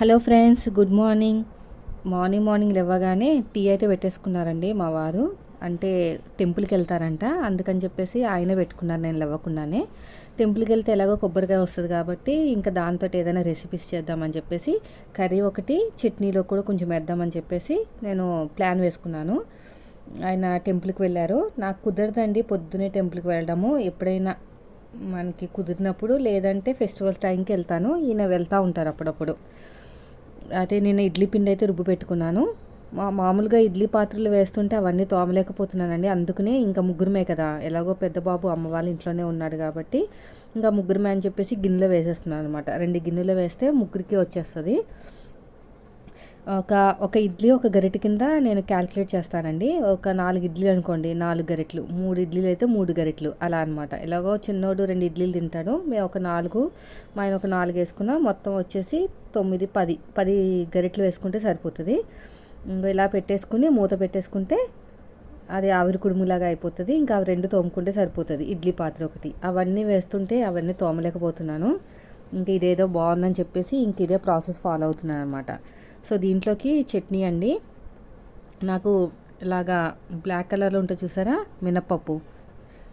Hello friends good morning. Morning morning లేవగానే tea అయితే పెట్టేసుకున్నారండి మా వారు. అంటే టెంపుల్కి వెళ్తారంట. అందుకని చెప్పేసి ఆయన పెట్టుకున్నారు నేను లేవకుండానే. టెంపుల్కి వెళ్తే ఎలాగో కొబ్బరికాయ వస్తుంది కాబట్టి ఇంకా దాంతో ఏదైనా రెసిపీస్ చేద్దామని చెప్పేసి కర్రీ ఒకటి చట్నీలో కూడా కొంచెం వేద్దామని చెప్పేసి నేను ప్లాన్ వేసుకున్నాను. ఆయన టెంపుల్కి వెళ్ళారు. నాకు కుదరదండి పొద్దునే టెంపుల్కి వెళ్ళడము. ఎప్పుడైనా మనకి కుదిరినప్పుడు లేదంటే ఫెస్టివల్ టైంకి వెళ్తాను. ఈయన వెళ్తూ ఉంటారు అప్పుడప్పుడు. అదే నేను ఇడ్లీ పిండి అయితే రుబ్బు పెట్టుకున్నాను. మా మామూలుగా ఇడ్లీ పాత్రలు వేస్తుంటే అవన్నీ తోమలేకపోతున్నానండి. అందుకనే ఇంకా ముగ్గురమే కదా. ఎలాగో పెద్ద బాబు అమ్మ వాళ్ళ ఇంట్లోనే ఉన్నాడు కాబట్టి ఇంకా ముగ్గురమే అని చెప్పేసి గిన్నెలో వేసేస్తున్నాను అనమాట రెండు గిన్నెలో వేస్తే ముగ్గురికి వచ్చేస్తుంది. ఒక ఒక ఇడ్లీ ఒక గరిట కింద నేను క్యాలిక్యులేట్ చేస్తానండి. ఒక నాలుగు ఇడ్లీ అనుకోండి నాలుగు గరిటలు. మూడు ఇడ్లీలు అయితే మూడు గరిటలు. అలా అనమాట ఎలాగో చిన్నోడు రెండు ఇడ్లీలు తింటాడు. మేము ఒక నాలుగు మా ఆయన ఒక నాలుగు వేసుకున్నాం మొత్తం వచ్చేసి తొమ్మిది పది పది గరిటలు వేసుకుంటే సరిపోతుంది. ఇలా పెట్టేసుకుని మూత పెట్టేసుకుంటే అది ఆవిరి కుడుములాగా అయిపోతుంది. ఇంకా అవి రెండు తోముకుంటే సరిపోతుంది. ఇడ్లీ పాత్ర ఒకటి. అవన్నీ వేస్తుంటే అవన్నీ తోమలేకపోతున్నాను. ఇంక ఇదేదో బాగుందని చెప్పేసి ఇంక ఇదే ప్రాసెస్ ఫాలో అవుతున్నాను అనమాట సో దీంట్లోకి చట్నీ అండి. నాకు ఇలాగా బ్లాక్ కలర్లో ఉంటుంది చూసారా? మినప్పప్పు.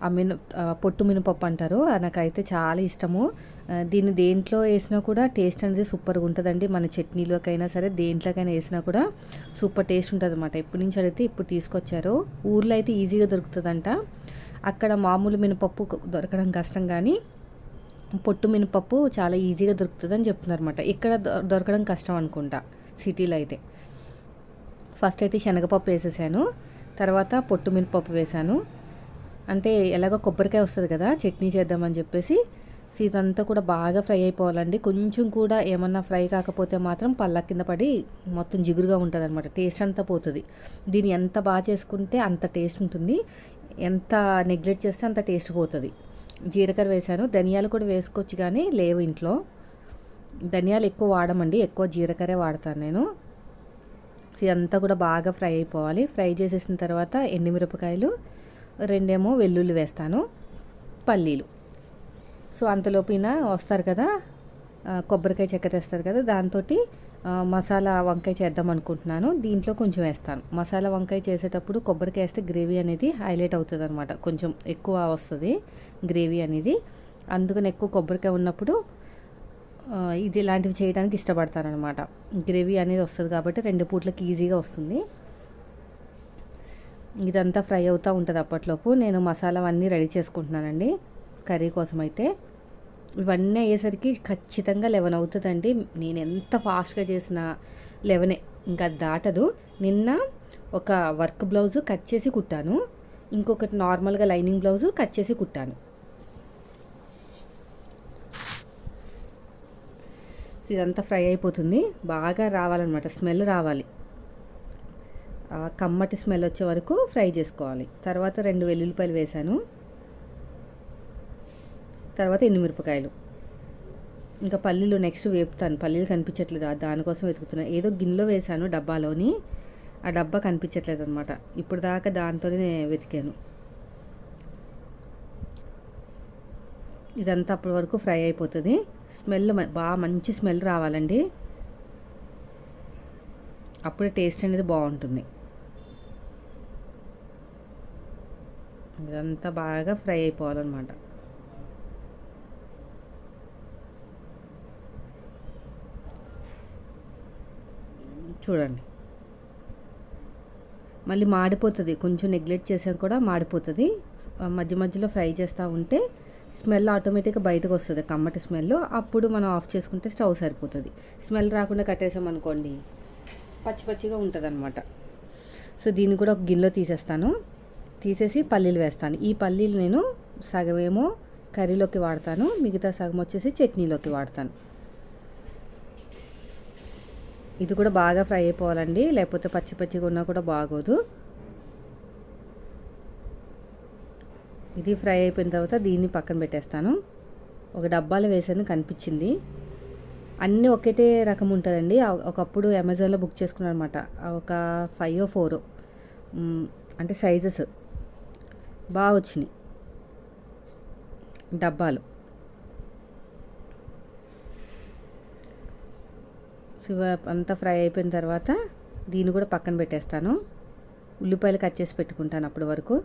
ఆ మిన పొట్టు మినపప్పు అంటారు. అది నాకైతే చాలా ఇష్టము. దీన్ని దేంట్లో వేసినా కూడా టేస్ట్ అనేది సూపర్గా ఉంటుందండి. మన చట్నీలోకైనా సరే దేంట్లోకైనా వేసినా కూడా సూపర్ టేస్ట్ ఉంటుంది అనమాట ఎప్పటి నుంచి అడిగితే ఇప్పుడు తీసుకొచ్చారు. ఊర్లో అయితే ఈజీగా దొరుకుతుందంట. అక్కడ మామూలు మినపప్పు దొరకడం కష్టం కానీ పొట్టు మినపప్పు చాలా ఈజీగా దొరుకుతుందని చెప్తున్నారు అనమాట ఇక్కడ దొ- దొరకడం కష్టం అనుకుంటా. సిటీలో అయితే. ఫస్ట్ అయితే శనగపప్పు వేసేసాను. తర్వాత పొట్టు మినపప్పు వేసాను. అంటే ఎలాగో కొబ్బరికాయ వస్తుంది కదా చట్నీ చేద్దామని చెప్పేసి సీతంతా ఇదంతా కూడా బాగా ఫ్రై అయిపోవాలండి. కొంచెం కూడా ఏమన్నా ఫ్రై కాకపోతే మాత్రం పళ్ళ కింద పడి మొత్తం జిగురుగా ఉంటుంది అనమాట టేస్ట్ అంతా పోతుంది. దీన్ని ఎంత బాగా చేసుకుంటే అంత టేస్ట్ ఉంటుంది. ఎంత నెగ్లెక్ట్ చేస్తే అంత టేస్ట్ పోతుంది. జీలకర్ర వేసాను. ధనియాలు కూడా వేసుకోవచ్చు కానీ లేవు ఇంట్లో. ధనియాలు ఎక్కువ వాడమండి ఎక్కువ జీలకర్రే వాడతాను నేను. అంతా ఇదంతా కూడా బాగా ఫ్రై అయిపోవాలి. ఫ్రై చేసేసిన తర్వాత ఎండుమిరపకాయలు రెండేమో వెల్లుల్లి వేస్తాను పల్లీలు. సో అంతలోపిన వస్తారు కదా కొబ్బరికాయ చెక్క తెస్తారు కదా దాంతో మసాలా వంకాయ చేద్దాం అనుకుంటున్నాను. దీంట్లో కొంచెం వేస్తాను. మసాలా వంకాయ చేసేటప్పుడు కొబ్బరికాయ వేస్తే గ్రేవీ అనేది హైలైట్ అవుతుంది అనమాట కొంచెం ఎక్కువ వస్తుంది గ్రేవీ అనేది. అందుకని ఎక్కువ కొబ్బరికాయ ఉన్నప్పుడు ఇది ఇలాంటివి చేయడానికి ఇష్టపడతాననమాట గ్రేవీ అనేది వస్తుంది కాబట్టి రెండు పూట్లకి ఈజీగా వస్తుంది. ఇదంతా ఫ్రై అవుతూ ఉంటుంది అప్పట్లోపు. నేను మసాలా అన్నీ రెడీ చేసుకుంటున్నానండి కర్రీ కోసం అయితే ఇవన్నీ అయ్యేసరికి ఖచ్చితంగా లెవెన్ అవుతుందండి. నేను ఎంత ఫాస్ట్గా చేసిన లెవెనే ఇంకా దాటదు. నిన్న ఒక వర్క్ బ్లౌజు కట్ చేసి కుట్టాను. ఇంకొకటి నార్మల్గా లైనింగ్ బ్లౌజు కట్ చేసి కుట్టాను. ఇదంతా ఫ్రై అయిపోతుంది. బాగా రావాలన్నమాట. స్మెల్ రావాలి. కమ్మటి స్మెల్ వచ్చే వరకు ఫ్రై చేసుకోవాలి. తర్వాత రెండు వెల్లుల్లిపాయలు వేసాను. తర్వాత మిరపకాయలు ఇంకా పల్లీలు నెక్స్ట్ వేపుతాను. పల్లీలు కనిపించట్లేదు. దానికోసం వెతుకుతున్నాను ఏదో గిన్నెలో వేశాను డబ్బాలోని. ఆ డబ్బా కనిపించట్లేదు అనమాట ఇప్పుడు దాకా దాంతోనే వెతికాను. ఇదంతా అప్పటి వరకు ఫ్రై అయిపోతుంది. స్మెల్ బాగా మంచి స్మెల్ రావాలండి. అప్పుడే టేస్ట్ అనేది బాగుంటుంది. ఇదంతా బాగా ఫ్రై అయిపోవాలన్నమాట. చూడండి. మళ్ళీ మాడిపోతుంది. కొంచెం నెగ్లెక్ట్ చేసాక కూడా మాడిపోతుంది. మధ్య మధ్యలో ఫ్రై చేస్తూ ఉంటే స్మెల్ ఆటోమేటిక్గా బయటకు వస్తుంది. కమ్మటి స్మెల్. అప్పుడు మనం ఆఫ్ చేసుకుంటే స్టవ్ సరిపోతుంది. స్మెల్ రాకుండా కట్టేసాం అనుకోండి పచ్చి పచ్చిగా ఉంటుంది అనమాట సో దీన్ని కూడా ఒక గిన్నెలో తీసేస్తాను. తీసేసి పల్లీలు వేస్తాను. ఈ పల్లీలు నేను సగమేమో కర్రీలోకి వాడతాను. మిగతా సగం వచ్చేసి చట్నీలోకి వాడతాను. ఇది కూడా బాగా ఫ్రై అయిపోవాలండి. లేకపోతే పచ్చి పచ్చిగా ఉన్నా కూడా బాగోదు. ఇది ఫ్రై అయిపోయిన తర్వాత దీన్ని పక్కన పెట్టేస్తాను. ఒక డబ్బాలో వేసాను కనిపించింది. అన్నీ ఒకటే రకం ఉంటుందండి. ఒకప్పుడు అమెజాన్లో బుక్ చేసుకున్నాను అనమాట ఒక ఫైవ్ ఫోర్ అంటే సైజెస్. బాగా వచ్చినాయి. డబ్బాలు. శివ అంతా ఫ్రై అయిపోయిన తర్వాత దీన్ని కూడా పక్కన పెట్టేస్తాను. ఉల్లిపాయలు కట్ చేసి పెట్టుకుంటాను అప్పటి వరకు.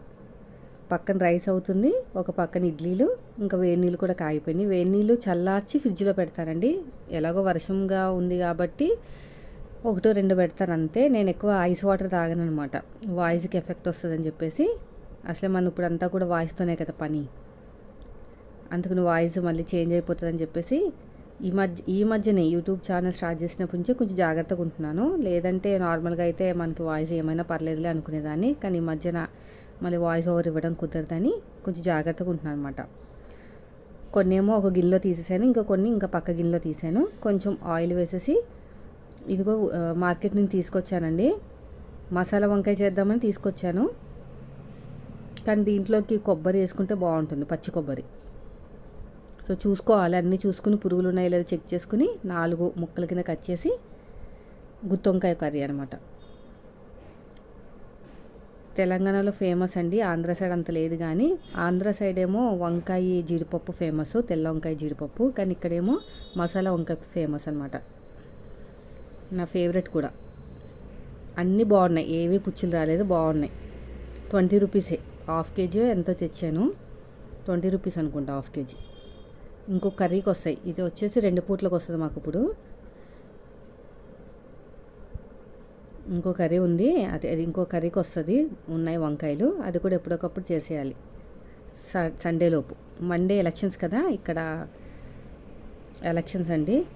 పక్కన రైస్ అవుతుంది ఒక పక్కన ఇడ్లీలు ఇంకా వేడి నీళ్ళు కూడా కాగిపోయినాయి. వేడి నీళ్ళు చల్లార్చి ఫ్రిడ్జ్లో పెడతానండి. ఎలాగో వర్షంగా ఉంది కాబట్టి ఒకటో రెండు పెడతాను అంతే. నేను ఎక్కువ ఐస్ వాటర్ తాగను అనమాట వాయిస్కి ఎఫెక్ట్ వస్తుందని చెప్పేసి. అసలే మనం ఇప్పుడు అంతా కూడా వాయిస్తోనే కదా పని. అందుకని వాయిస్ మళ్ళీ చేంజ్ అయిపోతుందని చెప్పేసి ఈ మధ్య ఈ మధ్యనే యూట్యూబ్ ఛానల్ స్టార్ట్ చేసినప్పటి నుంచి కొంచెం జాగ్రత్తగా ఉంటున్నాను. లేదంటే నార్మల్గా అయితే మనకి వాయిస్ ఏమైనా పర్లేదులే అనుకునేదాన్ని. కానీ ఈ మధ్యన మళ్ళీ వాయిస్ ఓవర్ ఇవ్వడం కుదరదని కొంచెం జాగ్రత్తగా ఉంటున్నాను అనమాట కొన్నేమో ఒక గిన్నెలో తీసేసాను ఇంకా కొన్ని ఇంకా పక్క గిన్నెలో తీసాను. కొంచెం ఆయిల్ వేసేసి ఇదిగో మార్కెట్ నుంచి తీసుకొచ్చానండి. మసాలా వంకాయ చేద్దామని తీసుకొచ్చాను. కానీ దీంట్లోకి కొబ్బరి వేసుకుంటే బాగుంటుంది పచ్చి కొబ్బరి. సో చూసుకోవాలి. అన్నీ చూసుకుని పురుగులు ఉన్నాయో లేదో చెక్ చేసుకుని నాలుగు ముక్కల కింద కట్ చేసి గుత్తొంకాయ కర్రీ అనమాట తెలంగాణలో ఫేమస్ అండి ఆంధ్ర సైడ్ అంత లేదు కానీ ఆంధ్ర సైడ్ ఏమో వంకాయ జీడిపప్పు ఫేమస్ తెల్ల వంకాయ జీడిపప్పు కానీ ఇక్కడేమో మసాలా వంకాయ ఫేమస్ అనమాట నా ఫేవరెట్ కూడా. అన్నీ బాగున్నాయి. ఏవి పుచ్చులు రాలేదు బాగున్నాయి. ట్వంటీ రూపీసే హాఫ్ కేజీ ఎంతో తెచ్చాను. ట్వంటీ రూపీస్ అనుకుంటా హాఫ్ కేజీ. ఇంకో కర్రీకి వస్తాయి. ఇది వచ్చేసి రెండు పూట్లకు వస్తుంది మాకు ఇప్పుడు. ఇంకో కర్రీ ఉంది. అది అది ఇంకో కర్రీకి వస్తుంది. ఉన్నాయి వంకాయలు. అది కూడా ఎప్పటికప్పుడు చేసేయాలి. స సండే లోపు. మండే ఎలక్షన్స్ కదా. ఇక్కడ ఎలక్షన్స్ అండి.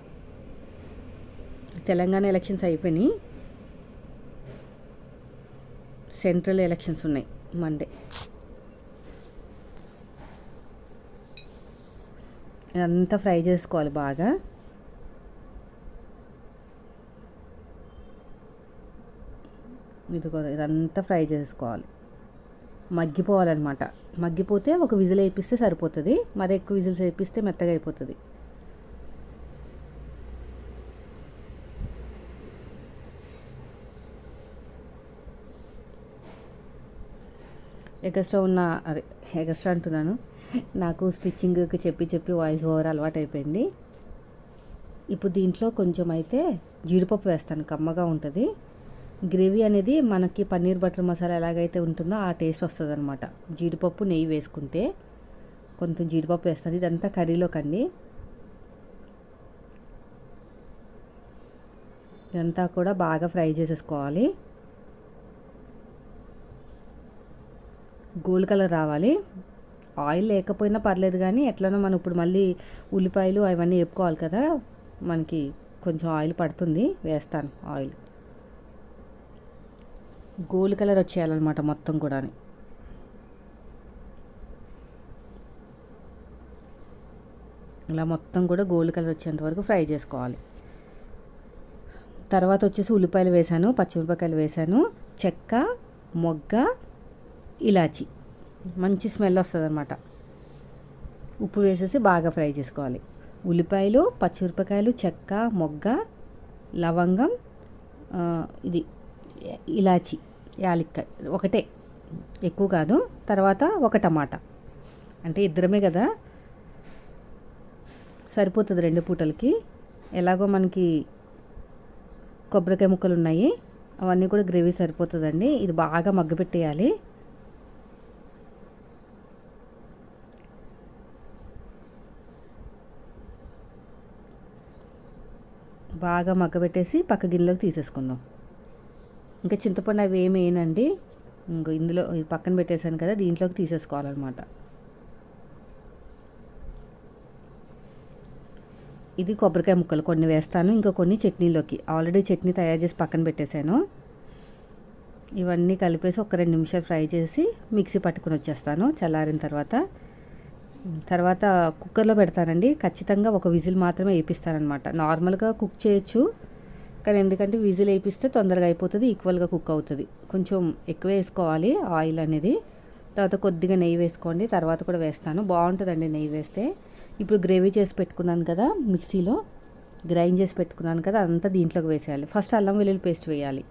తెలంగాణ ఎలక్షన్స్ అయిపోయినాయి. సెంట్రల్ ఎలక్షన్స్ ఉన్నాయి మండే. ఇదంతా ఫ్రై చేసుకోవాలి బాగా. ఇదిగో ఇదంతా ఫ్రై చేసుకోవాలి. మగ్గిపోవాలన్నమాట. మగ్గిపోతే ఒక విజిల్ వేపిస్తే సరిపోతుంది. మరి ఎక్కువ విజిల్స్ వేపిస్తే మెత్తగా అయిపోతుంది. ఎగస్ట్రా ఉన్న అదే ఎగస్ట్రా అంటున్నాను. నాకు స్టిచ్చింగ్కి చెప్పి చెప్పి వాయిస్ ఓవర్ అలవాటు అయిపోయింది ఇప్పుడు దీంట్లో కొంచెం అయితే జీడిపప్పు వేస్తాను. కమ్మగా ఉంటుంది. గ్రేవీ అనేది మనకి పన్నీర్ బటర్ మసాలా ఎలాగైతే ఉంటుందో ఆ టేస్ట్ వస్తుంది అనమాట జీడిపప్పు నెయ్యి వేసుకుంటే కొంచెం జీడిపప్పు వేస్తాను. ఇదంతా కర్రీలోకండి. ఇదంతా కూడా బాగా ఫ్రై చేసేసుకోవాలి. గోల్డ్ కలర్ రావాలి. ఆయిల్ లేకపోయినా పర్లేదు కానీ ఎట్లనో మనం ఇప్పుడు మళ్ళీ ఉల్లిపాయలు అవన్నీ వేపుకోవాలి కదా. మనకి కొంచెం ఆయిల్ పడుతుంది. వేస్తాను ఆయిల్. గోల్డ్ కలర్ వచ్చేయాలన్నమాట మొత్తం కూడా ఇలా మొత్తం కూడా గోల్డ్ కలర్ వచ్చేంత వరకు ఫ్రై చేసుకోవాలి. తర్వాత వచ్చేసి ఉల్లిపాయలు వేసాను పచ్చిమిరపకాయలు వేసాను చెక్క మొగ్గ ఇలాచి. మంచి స్మెల్ వస్తుంది అనమాట ఉప్పు వేసేసి బాగా ఫ్రై చేసుకోవాలి. ఉల్లిపాయలు పచ్చిమిరపకాయలు చెక్క మొగ్గ లవంగం ఇది ఇలాచి. యాలక్కాయ ఒకటే. ఎక్కువ కాదు. తర్వాత ఒక టమాటా. అంటే ఇద్దరమే కదా. సరిపోతుంది రెండు పూటలకి. ఎలాగో మనకి కొబ్బరికాయ ముక్కలు ఉన్నాయి. అవన్నీ కూడా గ్రేవీ సరిపోతుందండి. ఇది బాగా మగ్గపెట్టేయాలి బాగా మగ్గబెట్టేసి పక్క గిన్నెలోకి తీసేసుకుందాం. ఇంకా చింతపండు అవి ఏమి వేయనండి. ఇంకో ఇందులో పక్కన పెట్టేశాను కదా దీంట్లోకి తీసేసుకోవాలన్నమాట. ఇది కొబ్బరికాయ ముక్కలు కొన్ని వేస్తాను ఇంకా కొన్ని చట్నీలోకి. ఆల్రెడీ చట్నీ తయారు చేసి పక్కన పెట్టేశాను. ఇవన్నీ కలిపేసి ఒక రెండు నిమిషాలు ఫ్రై చేసి మిక్సీ పట్టుకుని వచ్చేస్తాను చల్లారిన తర్వాత. తర్వాత కుక్కర్లో పెడతానండి. ఖచ్చితంగా ఒక విజిల్ మాత్రమే వేపిస్తానమాట నార్మల్గా కుక్ చేయొచ్చు. కానీ ఎందుకంటే విజిల్ వేపిస్తే తొందరగా అయిపోతుంది ఈక్వల్గా కుక్ అవుతుంది. కొంచెం ఎక్కువ వేసుకోవాలి ఆయిల్ అనేది. తర్వాత కొద్దిగా నెయ్యి వేసుకోండి తర్వాత కూడా వేస్తాను. బాగుంటుందండి నెయ్యి వేస్తే. ఇప్పుడు గ్రేవీ చేసి పెట్టుకున్నాను కదా మిక్సీలో. గ్రైండ్ చేసి పెట్టుకున్నాను కదా అదంతా దీంట్లోకి వేసేయాలి. ఫస్ట్ అల్లం వెల్లుల్లి పేస్ట్ వేయాలి.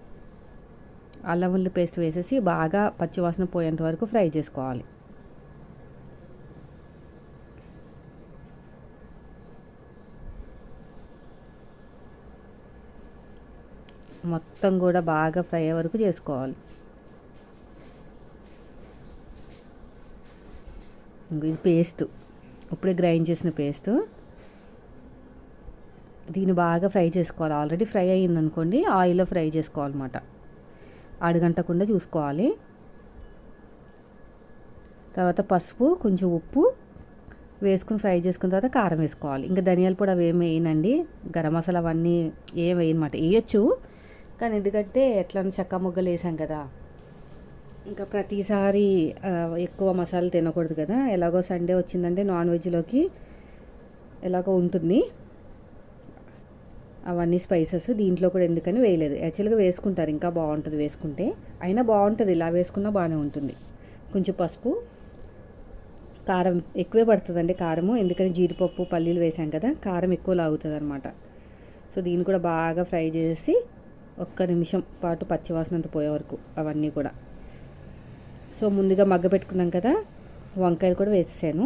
అల్లం వెల్లుల్లి పేస్ట్ వేసేసి బాగా పచ్చివాసన పోయేంత వరకు ఫ్రై చేసుకోవాలి. మొత్తం కూడా బాగా ఫ్రై అయ్యే వరకు చేసుకోవాలి. ఇది పేస్ట్. ఇప్పుడే గ్రైండ్ చేసిన పేస్ట్. దీన్ని బాగా ఫ్రై చేసుకోవాలి. ఆల్రెడీ ఫ్రై అయ్యిందనుకోండి ఆయిల్లో ఫ్రై చేసుకోవాలన్నమాట. అడగంటకుండా చూసుకోవాలి. తర్వాత పసుపు కొంచెం ఉప్పు వేసుకుని ఫ్రై చేసుకున్న తర్వాత కారం వేసుకోవాలి. ఇంకా ధనియాల పొడి అవి ఏమి వేయనండి. గరం మసాలా అవన్నీ ఏం వేయనమాట. వేయచ్చు. కానీ ఎందుకంటే ఎట్లా చెక్క ముగ్గలు వేసాం కదా. ఇంకా ప్రతిసారి ఎక్కువ మసాలా తినకూడదు కదా. ఎలాగో సండే వచ్చిందంటే నాన్ వెజ్లోకి ఎలాగో ఉంటుంది. అవన్నీ స్పైసెస్ దీంట్లో కూడా ఎందుకని వేయలేదు. యాక్చువల్గా వేసుకుంటారు ఇంకా బాగుంటుంది వేసుకుంటే. అయినా బాగుంటుంది ఇలా వేసుకున్నా బాగానే ఉంటుంది. కొంచెం పసుపు కారం ఎక్కువే పడుతుందండి కారము. ఎందుకని జీడిపప్పు పల్లీలు వేసాం కదా కారం ఎక్కువ లాగుతుంది అనమాట సో దీన్ని కూడా బాగా ఫ్రై చేసి ఒక్క నిమిషం పాటు పచ్చివాసన పోయే వరకు అవన్నీ కూడా. సో ముందుగా మగ్గ పెట్టుకున్నాం కదా వంకాయలు కూడా వేసేసాను.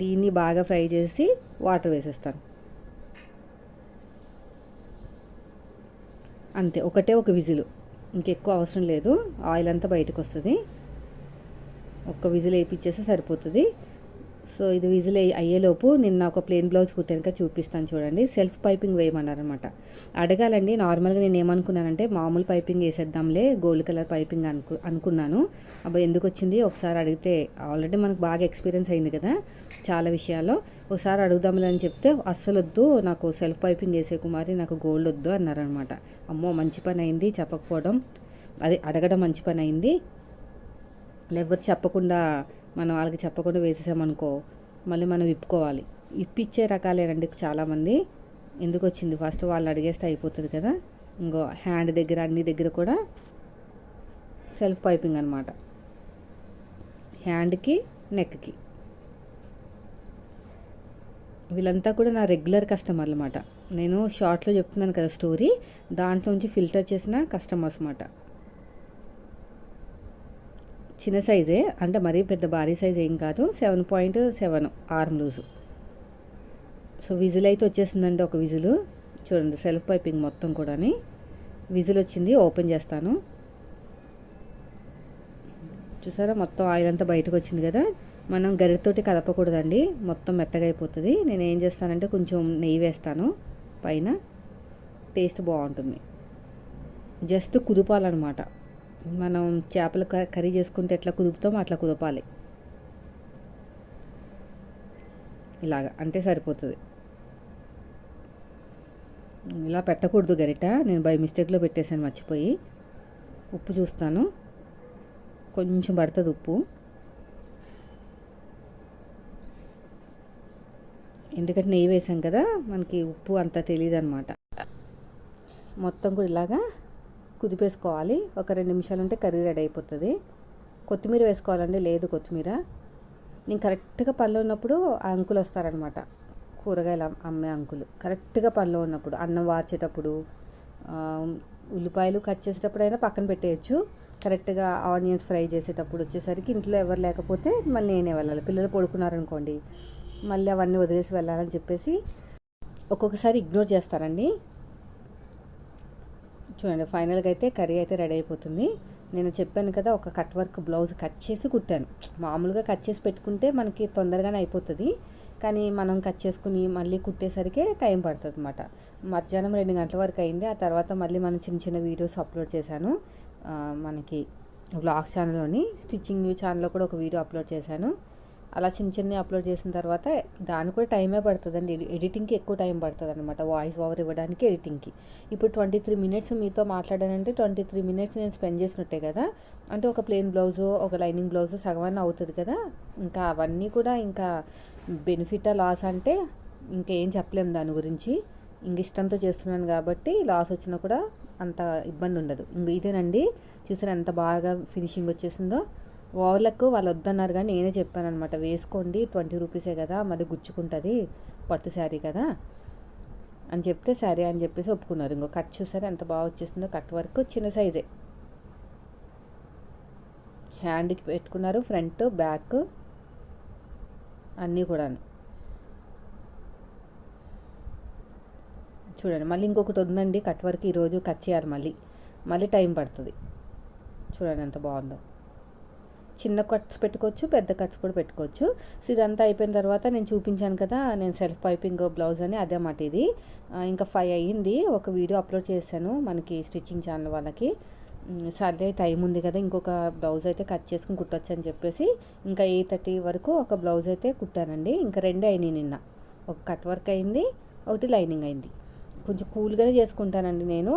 దీన్ని బాగా ఫ్రై చేసి వాటర్ వేసేస్తాను. అంతే ఒకటే ఒక విజిల్. ఇంకెక్కువ అవసరం లేదు ఆయిల్ అంతా బయటకు వస్తుంది ఒక్క విజిల్ వేయించేస్తే సరిపోతుంది. సో ఇది విజిల్ అయ్యేలోపు నిన్న ఒక ప్లెయిన్ బ్లౌజ్ కుట్టాక చూపిస్తాను చూడండి. సెల్ఫ్ పైపింగ్ వేయమన్నారనమాట అడగాలండి నార్మల్గా నేను ఏమనుకున్నానంటే మామూలు పైపింగ్ వేసేద్దాంలే గోల్డ్ కలర్ పైపింగ్ అనుకు అనుకున్నాను. అబ్బాయి ఎందుకు వచ్చింది? ఒకసారి అడిగితే ఆల్రెడీ మనకు బాగా ఎక్స్పీరియన్స్ అయింది కదా చాలా విషయాల్లో. ఒకసారి అడుగుదాంలే అని చెప్తే అస్సలు వద్దు నాకు సెల్ఫ్ పైపింగ్ వేసే కుమారి నాకు గోల్డ్ వద్దు అన్నారనమాట అమ్మో మంచి పని అయింది చెప్పకపోవడం. అది అడగడం మంచి పని అయింది. లేకపోతే చెప్పకుండా మనం వాళ్ళకి చెప్పకుండా వేసేసామనుకో మళ్ళీ మనం విప్పుకోవాలి ఇప్పిచ్చే రకాలేనండి చాలామంది. ఎందుకు వచ్చింది? ఫస్ట్ వాళ్ళు అడిగేస్తే అయిపోతుంది కదా. ఇంకో హ్యాండ్ దగ్గర అన్ని దగ్గర కూడా సెల్ఫ్ పైపింగ్ అనమాట హ్యాండ్కి నెక్కి. వీళ్ళంతా కూడా నా రెగ్యులర్ కస్టమర్ అనమాట నేను షార్ట్లో చెప్తున్నాను కదా స్టోరీ. దాంట్లోంచి ఫిల్టర్ చేసిన కస్టమర్స్ అనమాట చిన్న సైజే అంటే మరీ పెద్ద భారీ సైజ్ ఏం కాదు. Seven point seven arm loose. So whistle అయితే వచ్చేసిందండి ఒక విజిల్. చూడండి సెల్ఫ్ పైపింగ్ మొత్తం కూడా విజిల్ వచ్చింది ఓపెన్ చేస్తాను. చూసారా మొత్తం ఆయిల్ అంతా బయటకు వచ్చింది కదా. మనం గరిటతోటి కలపకూడదండి. మొత్తం మెత్తగా అయిపోతుంది. నేను ఏం చేస్తానంటే కొంచెం నెయ్యి వేస్తాను పైన. టేస్ట్ బాగుంటుంది. జస్ట్ కుదుపాలన్నమాట. మనం చేపలు కర్రీ చేసుకుంటే ఎట్లా కుదుపుతామో అట్లా కుదపాలి. ఇలాగ అంటే సరిపోతుంది. ఇలా పెట్టకూడదు గరిట నేను బై మిస్టేక్లో పెట్టేశాను మర్చిపోయి. ఉప్పు చూస్తాను. కొంచెం పడుతుంది ఉప్పు. ఎందుకంటే నెయ్యి వేసాం కదా మనకి ఉప్పు అంత తెలియదు అనమాట మొత్తం కూడా ఇలాగా కుదిపేసుకోవాలి. ఒక రెండు నిమిషాలు ఉంటే కర్రీ రెడీ అయిపోతుంది. కొత్తిమీర వేసుకోవాలండి లేదు కొత్తిమీర. నేను కరెక్ట్గా పనిలో ఉన్నప్పుడు ఆ అంకులు వస్తారనమాట. కూరగాయలు అమ్మే అంకులు. కరెక్ట్గా పనిలో ఉన్నప్పుడు అన్నం వార్చేటప్పుడు ఉల్లిపాయలు కట్ చేసేటప్పుడు అయినా పక్కన పెట్టేయచ్చు. కరెక్ట్గా ఆనియన్స్ ఫ్రై చేసేటప్పుడు వచ్చేసరికి ఇంట్లో ఎవరు లేకపోతే మళ్ళీ నేనే వెళ్ళాలి. పిల్లలు పడుకున్నారనుకోండి మళ్ళీ అవన్నీ వదిలేసి వెళ్ళాలని చెప్పేసి ఒక్కొక్కసారి ఇగ్నోర్ చేస్తారండి. చూడండి ఫైనల్గా అయితే కర్రీ అయితే రెడీ అయిపోతుంది. నేను చెప్పాను కదా ఒక కట్ వర్క్ బ్లౌజ్ కట్ చేసి కుట్టాను. మామూలుగా కట్ చేసి పెట్టుకుంటే మనకి తొందరగానే అయిపోతుంది. కానీ మనం కట్ చేసుకుని మళ్ళీ కుట్టేసరికి టైం పడుతుంది అనమాట మధ్యాహ్నం రెండు గంటల వరకు అయింది. ఆ తర్వాత మళ్ళీ మనం చిన్న చిన్న వీడియోస్ అప్లోడ్ చేశాను. మనకి బ్లాగ్స్ ఛానల్లోని స్టిచ్చింగ్ ఛానల్లో కూడా ఒక వీడియో అప్లోడ్ చేశాను. అలా చిన్న చిన్న అప్లోడ్ చేసిన తర్వాత దానికి కూడా టైమే పడుతుందండి. ఎడిటింగ్కి ఎక్కువ టైం పడుతుంది అనమాట వాయిస్ ఓవర్ ఇవ్వడానికి ఎడిటింగ్కి. ఇప్పుడు ట్వంటీ త్రీ మినిట్స్ మీతో మాట్లాడానంటే ట్వంటీ త్రీ మినిట్స్ నేను స్పెండ్ చేసినట్టే కదా? అంటే ఒక ప్లెయిన్ బ్లౌజు ఒక లైనింగ్ బ్లౌజు సగవన్న అవుతుంది కదా? ఇంకా అవన్నీ కూడా ఇంకా బెనిఫిటా లాస్ అంటే ఇంకేం చెప్పలేము దాని గురించి. ఇంక ఇష్టంతో చేస్తున్నాను కాబట్టి లాస్ వచ్చినా కూడా అంత ఇబ్బంది ఉండదు ఇంక ఇదేనండి. చూసారు ఎంత బాగా ఫినిషింగ్ వచ్చేసిందో? వాళ్ళకు వాళ్ళు వద్దన్నారు కానీ నేనే చెప్పాను అనమాట వేసుకోండి ట్వంటీ రూపీసే కదా మళ్ళీ గుచ్చుకుంటుంది పట్టు శారీ కదా అని చెప్తే సరే అని చెప్పేసి ఒప్పుకున్నారు. ఇంకో కట్ చూసారు ఎంత బాగా వచ్చేసిందో కట్ వర్క్ చిన్న సైజే. హ్యాండ్కి పెట్టుకున్నారు ఫ్రంట్ బ్యాక్ అన్నీ కూడా చూడండి మళ్ళీ ఇంకొకటి ఉందండి కట్ వర్క్ ఈరోజు కట్ చేయాలి మళ్ళీ. మళ్ళీ టైం పడుతుంది. చూడండి ఎంత బాగుందో. చిన్న కట్స్ పెట్టుకోవచ్చు పెద్ద కట్స్ కూడా పెట్టుకోవచ్చు. సో ఇదంతా అయిపోయిన తర్వాత నేను చూపించాను కదా నేను సెల్ఫ్ పైపింగ్ బ్లౌజ్ అని అదే మాట ఇది. ఇంకా ఫైవ్ అయ్యింది. ఒక వీడియో అప్లోడ్ చేశాను మనకి స్టిచ్చింగ్ ఛానల్ వాళ్ళకి. ఉమ్, సర్లే టైం ఉంది కదా ఇంకొక బ్లౌజ్ అయితే కట్ చేసుకుని కుట్టొచ్చు అని చెప్పేసి ఇంకా ఎయిట్ థర్టీ వరకు ఒక బ్లౌజ్ అయితే కుట్టానండి. ఇంకా రెండే అయినాయి నిన్న. ఒక కట్ వర్క్ అయింది ఒకటి లైనింగ్ అయింది. కొంచెం కూల్గానే చేసుకుంటానండి నేను.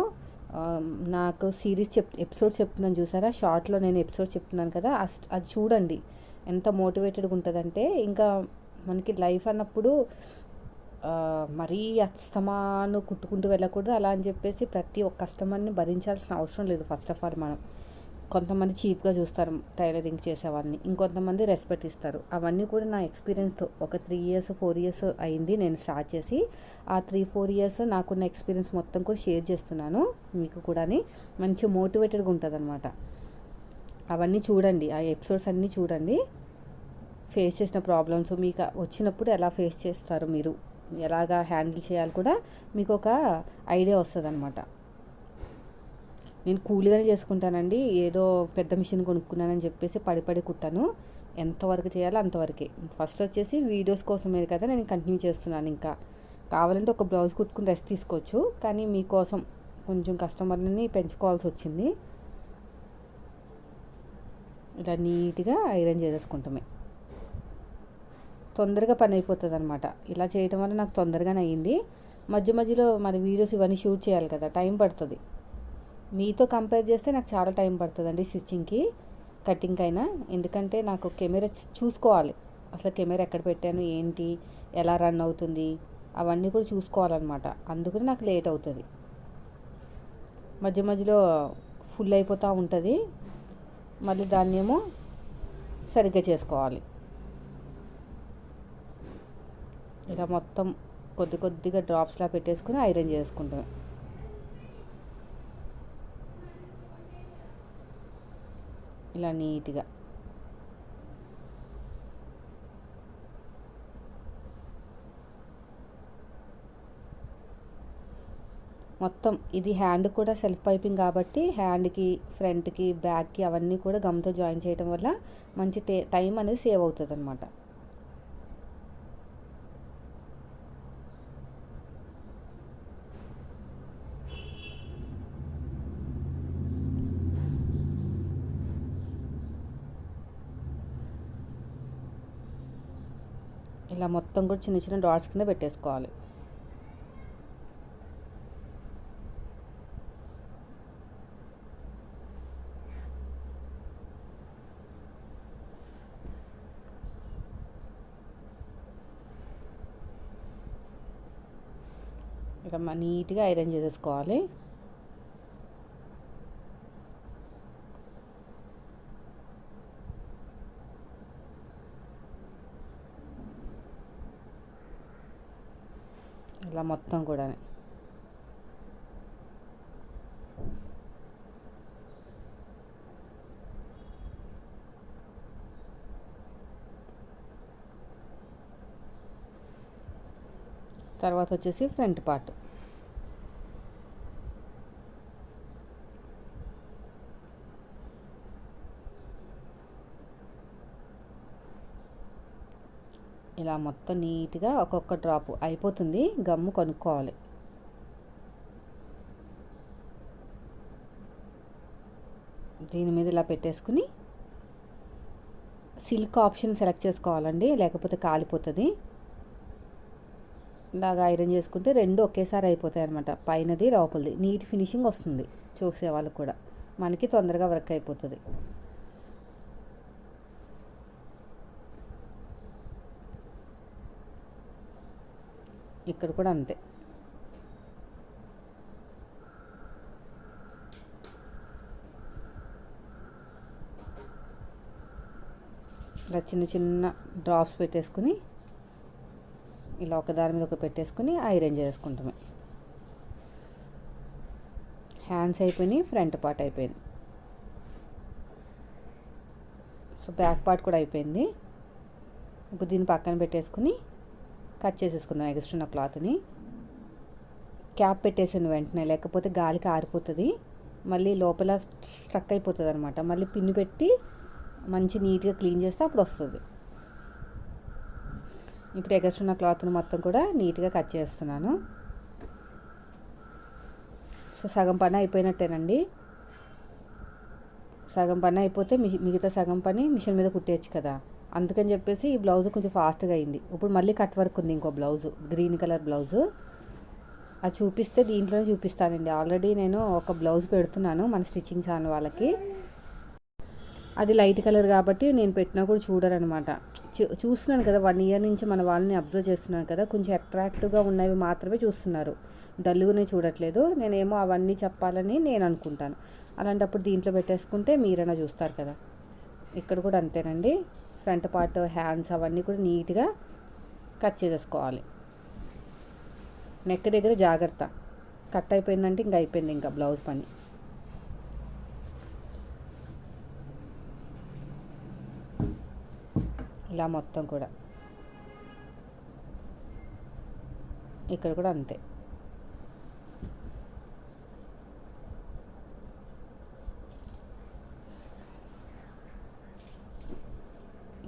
నాకు సిరీస్ చెప్ ఎపిసోడ్ చెప్తున్నాను చూసారా? షార్ట్లో నేను ఎపిసోడ్ చెప్తున్నాను కదా అస్- అది చూడండి. ఎంత మోటివేటెడ్గా ఉంటుందంటే ఇంకా మనకి లైఫ్ అన్నప్పుడు మరీ అస్తమాను కుట్టుకుంటూ వెళ్ళకూడదు అలా అని చెప్పేసి ప్రతి ఒక్క కస్టమర్ని భరించాల్సిన అవసరం లేదు ఫస్ట్ ఆఫ్ ఆల్ మనం. కొంతమంది చీప్గా చూస్తారు టైలరింగ్ చేసేవాడిని. ఇంకొంతమంది రెస్పెక్ట్ ఇస్తారు. అవన్నీ కూడా నా ఎక్స్పీరియన్స్తో. ఒక త్రీ ఇయర్స్ ఫోర్ ఇయర్స్ అయింది నేను స్టార్ట్ చేసి. ఆ త్రీ ఫోర్ ఇయర్స్ నాకున్న ఎక్స్పీరియన్స్ మొత్తం కూడా షేర్ చేస్తున్నాను మీకు కూడా మంచి మోటివేటెడ్గా ఉంటుంది అనమాట అవన్నీ చూడండి. ఆ ఎపిసోడ్స్ అన్నీ చూడండి. ఫేస్ చేసిన ప్రాబ్లమ్స్ మీకు వచ్చినప్పుడు ఎలా ఫేస్ చేస్తారు మీరు? ఎలాగా హ్యాండిల్ చేయాలి కూడా మీకు ఒక ఐడియా వస్తుంది అనమాట నేను కూలీగానే చేసుకుంటానండి. ఏదో పెద్ద మిషన్ కొనుక్కున్నానని చెప్పేసి పడి పడి కుట్టాను. ఎంతవరకు చేయాలో అంతవరకే ఫస్ట్ వచ్చేసి వీడియోస్ కోసమే కదా నేను కంటిన్యూ చేస్తున్నాను ఇంకా. కావాలంటే ఒక బ్లౌజ్ కుట్టుకుని రెస్ట్ తీసుకోవచ్చు. కానీ మీకోసం కొంచెం కస్టమర్ని పెంచుకోవాల్సి వచ్చింది. ఇలా నీట్గా ఐరన్ చేసేసుకుంటామే. తొందరగా పని అయిపోతుంది అనమాట ఇలా చేయటం వల్ల నాకు తొందరగానే అయ్యింది మధ్య మధ్యలో మన వీడియోస్ ఇవన్నీ షూట్ చేయాలి కదా టైం పడుతుంది. మీతో కంపేర్ చేస్తే నాకు చాలా టైం పడుతుందండి స్టిచ్చింగ్కి కటింగ్ అయినా ఎందుకంటే నాకు కెమెరా చూసుకోవాలి. అసలు కెమెరా ఎక్కడ పెట్టాను ఏంటి ఎలా రన్ అవుతుంది అవన్నీ కూడా చూసుకోవాలన్నమాట. అందుకని నాకు లేట్ అవుతుంది. మధ్య మధ్యలో ఫుల్ అయిపోతూ ఉంటుంది. మళ్ళీ దాన్ని ఏమో సరిగ్గా చేసుకోవాలి. ఇలా మొత్తం కొద్ది కొద్దిగా డ్రాప్స్లా పెట్టేసుకుని ఐరన్ చేసుకుంటాం ఇలా నీట్గా. మొత్తం ఇది హ్యాండ్ కూడా సెల్ఫ్ పైపింగ్ కాబట్టి హ్యాండ్కి ఫ్రంట్కి బ్యాక్కి అవన్నీ కూడా గమ్తో జాయిన్ చేయడం వల్ల మంచి టైం అనేది సేవ్ అవుతుంది అనమాట ఇలా మొత్తం కూడా చిన్న చిన్న డాట్స్ కింద పెట్టేసుకోవాలి. ఇలా నీట్గా ఐరన్ చేసేసుకోవాలి ఇలా మొత్తం కూడా తర్వాత వచ్చేసి ఫ్రంట్ పార్ట్. మొత్తం నీట్గా ఒక్కొక్క డ్రాప్ అయిపోతుంది. గమ్ము కొనుక్కోవాలి. దీని మీద ఇలా పెట్టేసుకుని సిల్క్ ఆప్షన్ సెలెక్ట్ చేసుకోవాలండి. లేకపోతే కాలిపోతుంది. ఇలాగా ఐరన్ చేసుకుంటే రెండు ఒకేసారి అయిపోతాయి అనమాట పైనది లోపలిది. నీట్ ఫినిషింగ్ వస్తుంది. చూసే వాళ్ళకి కూడా. మనకి తొందరగా వర్క్ అయిపోతుంది. ఇక్కడ కూడా అంతే. ఇలా చిన్న చిన్న డ్రాప్స్ పెట్టేసుకుని ఇలా ఒక దాని మీద ఒక పెట్టేసుకుని ఐరన్ చేసుకుంటామే. హ్యాండ్స్ అయిపోయినాయి ఫ్రంట్ పార్ట్ అయిపోయింది. సో బ్యాక్ పార్ట్ కూడా అయిపోయింది. ఇప్పుడు దీన్ని పక్కన పెట్టేసుకుని కట్ చేసేసుకుందాం ఎక్స్ట్రా ఉన్న క్లాత్ని. క్యాప్ పెట్టేసాను వెంటనే లేకపోతే గాలికి ఆరిపోతుంది. మళ్ళీ లోపల స్ట్రక్ అయిపోతుంది అనమాట మళ్ళీ పిన్ను పెట్టి మంచి నీట్గా క్లీన్ చేస్తే అప్పుడు వస్తుంది. ఇప్పుడు ఎగస్ట్ ఉన్న క్లాత్ని మొత్తం కూడా నీట్గా కట్ చేస్తున్నాను. సో సగం పని అయిపోయినట్టేనండి. సగం పని అయిపోతే మిగతా సగం పని మిషన్ మీద కుట్టేయచ్చు కదా. అందుకని చెప్పేసి ఈ బ్లౌజ్ కొంచెం ఫాస్ట్గా అయింది. ఇప్పుడు మళ్ళీ కట్ వర్క్ ఉంది ఇంకో బ్లౌజ్. Green colour blouse. అది చూపిస్తే దీంట్లోనే చూపిస్తానండి. ఆల్రెడీ నేను ఒక బ్లౌజ్ పెడుతున్నాను మన స్టిచ్చింగ్ ఛానల్ వాళ్ళకి. అది లైట్ కలర్ కాబట్టి నేను పెట్టినా కూడా చూడరనమాట. చూస్తున్నాను కదా వన్ ఇయర్ నుంచి మన వాళ్ళని అబ్జర్వ్ చేస్తున్నాను కదా కొంచెం అట్రాక్టివ్గా ఉన్నవి మాత్రమే చూస్తున్నారు. డల్లుగానే చూడట్లేదు. నేనేమో అవన్నీ చెప్పాలని నేను అనుకుంటాను. అలాంటప్పుడు దీంట్లో పెట్టేసుకుంటే మీరైనా చూస్తారు కదా. ఇక్కడ కూడా అంతేనండి. ఫ్రంట్ పార్ట్ హ్యాండ్స్ అవన్నీ కూడా నీట్గా కట్ చేసేసుకోవాలి. నెక్ దగ్గర జాగ్రత్త. కట్ అయిపోయిందంటే ఇంకా అయిపోయింది ఇంకా బ్లౌజ్ పని. ఇలా మొత్తం కూడా. ఇక్కడ కూడా అంతే.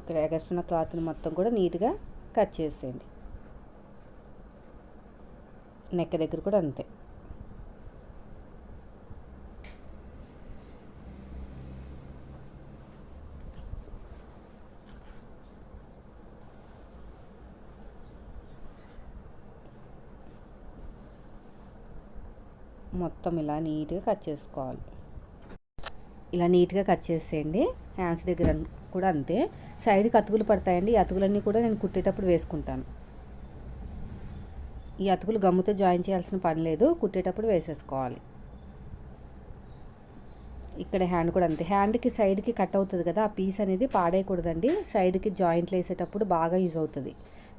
ఇక్కడ ఎగస్ట్రున్న క్లాత్ని మొత్తం కూడా నీట్గా కట్ చేసేయండి. నెక్ దగ్గర కూడా అంతే. మొత్తం ఇలా నీట్గా కట్ చేసుకోవాలి. ఇలా నీట్గా కట్ చేసేయండి. హ్యాండ్స్ దగ్గర కూడా అంతే. సైడ్కి అతుకులు పడతాయండి. ఈ అతుకులన్నీ కూడా నేను కుట్టేటప్పుడు వేసుకుంటాను. ఈ అతుకులు గమ్ముతో జాయిన్ చేయాల్సిన పని లేదు. కుట్టేటప్పుడు వేసేసుకోవాలి. ఇక్కడ హ్యాండ్ కూడా అంతే. హ్యాండ్కి సైడ్కి కట్ అవుతుంది కదా ఆ పీస్ అనేది పాడేయకూడదండి. సైడ్కి జాయింట్లు వేసేటప్పుడు బాగా యూజ్ అవుతుంది.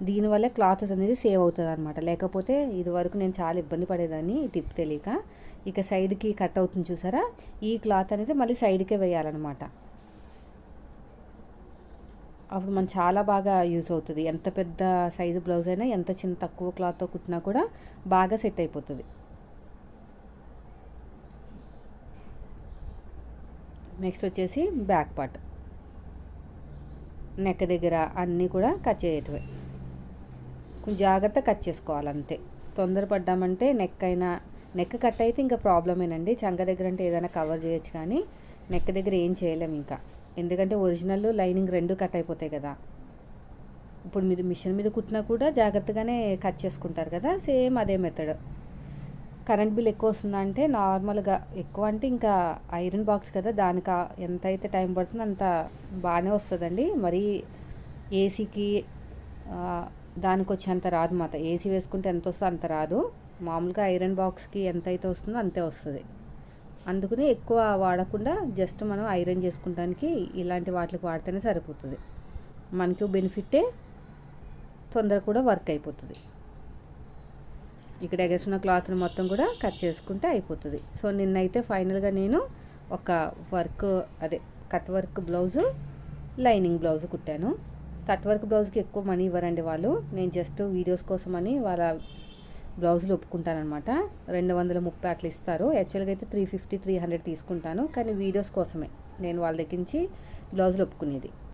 దీనివల్ల క్లాత్ అనేది సేవ్ అవుతుంది అనమాట లేకపోతే ఇది వరకు నేను చాలా ఇబ్బంది పడేదాన్ని టిప్ తెలియక. ఇక సైడ్కి కట్ అవుతుంది చూసారా? ఈ క్లాత్ అనేది మళ్ళీ సైడ్కే వేయాలన్నమాట. అప్పుడు మనం చాలా బాగా యూజ్ అవుతుంది. ఎంత పెద్ద సైజు బ్లౌజ్ అయినా ఎంత చిన్న తక్కువ క్లాత్తో కుట్టినా కూడా బాగా సెట్ అయిపోతుంది. నెక్స్ట్ వచ్చేసి బ్యాక్ పార్ట్. నెక్ దగ్గర అన్నీ కూడా కట్ చేయటమే కొంచెం జాగ్రత్త కట్ చేసుకోవాలి అంతే తొందరపడ్డామంటే నెక్ అయినా నెక్ కట్ అయితే ఇంకా ప్రాబ్లమేనండి. చంక దగ్గర అంటే ఏదైనా కవర్ చేయొచ్చు కానీ నెక్ దగ్గర ఏం చేయలేము ఇంకా. ఎందుకంటే ఒరిజినల్ లైనింగ్ రెండు కట్ అయిపోతాయి కదా. ఇప్పుడు మీరు మిషన్ మీద కుట్టినా కూడా జాగ్రత్తగానే కట్ చేసుకుంటారు కదా సేమ్ అదే మెథడ్. కరెంట్ బిల్ ఎక్కువ వస్తుందా అంటే నార్మల్గా ఎక్కువ అంటే ఇంకా ఐరన్ బాక్స్ కదా దానికి ఎంత అయితే టైం పడుతుందో అంత బాగానే వస్తుందండి. మరి ఏసీకి దానికి వచ్చేంత రాదు మాట ఏసీ వేసుకుంటే ఎంత వస్తుందో అంత రాదు. మామూలుగా ఐరన్ బాక్స్కి ఎంత అయితే వస్తుందో అంతే వస్తుంది. అందుకని ఎక్కువ వాడకుండా జస్ట్ మనం ఐరన్ చేసుకోవడానికి ఇలాంటి వాటికి వాడితేనే సరిపోతుంది. మనకు బెనిఫిటే తొందర కూడా వర్క్ అయిపోతుంది. ఇక్కడ ఎగసిన క్లాత్ని మొత్తం కూడా కట్ చేసుకుంటే అయిపోతుంది. సో నిన్నైతే ఫైనల్గా నేను ఒక వర్క్ అదే cut work blouse lining blouse కుట్టాను. Cut work బ్లౌజ్కి ఎక్కువ మనీ ఇవ్వరండి వాళ్ళు. నేను జస్ట్ వీడియోస్ కోసమని వాళ్ళ బ్లౌజులు ఒప్పుకుంటానమాట రెండు వందల ముప్పై అట్లా ఇస్తారు. యాక్చువల్గా అయితే త్రీ ఫిఫ్టీ త్రీ హండ్రెడ్ తీసుకుంటాను. కానీ వీడియోస్ కోసమే. నేను వాళ్ళ దగ్గర నుంచి బ్లౌజులు ఒప్పుకునేది.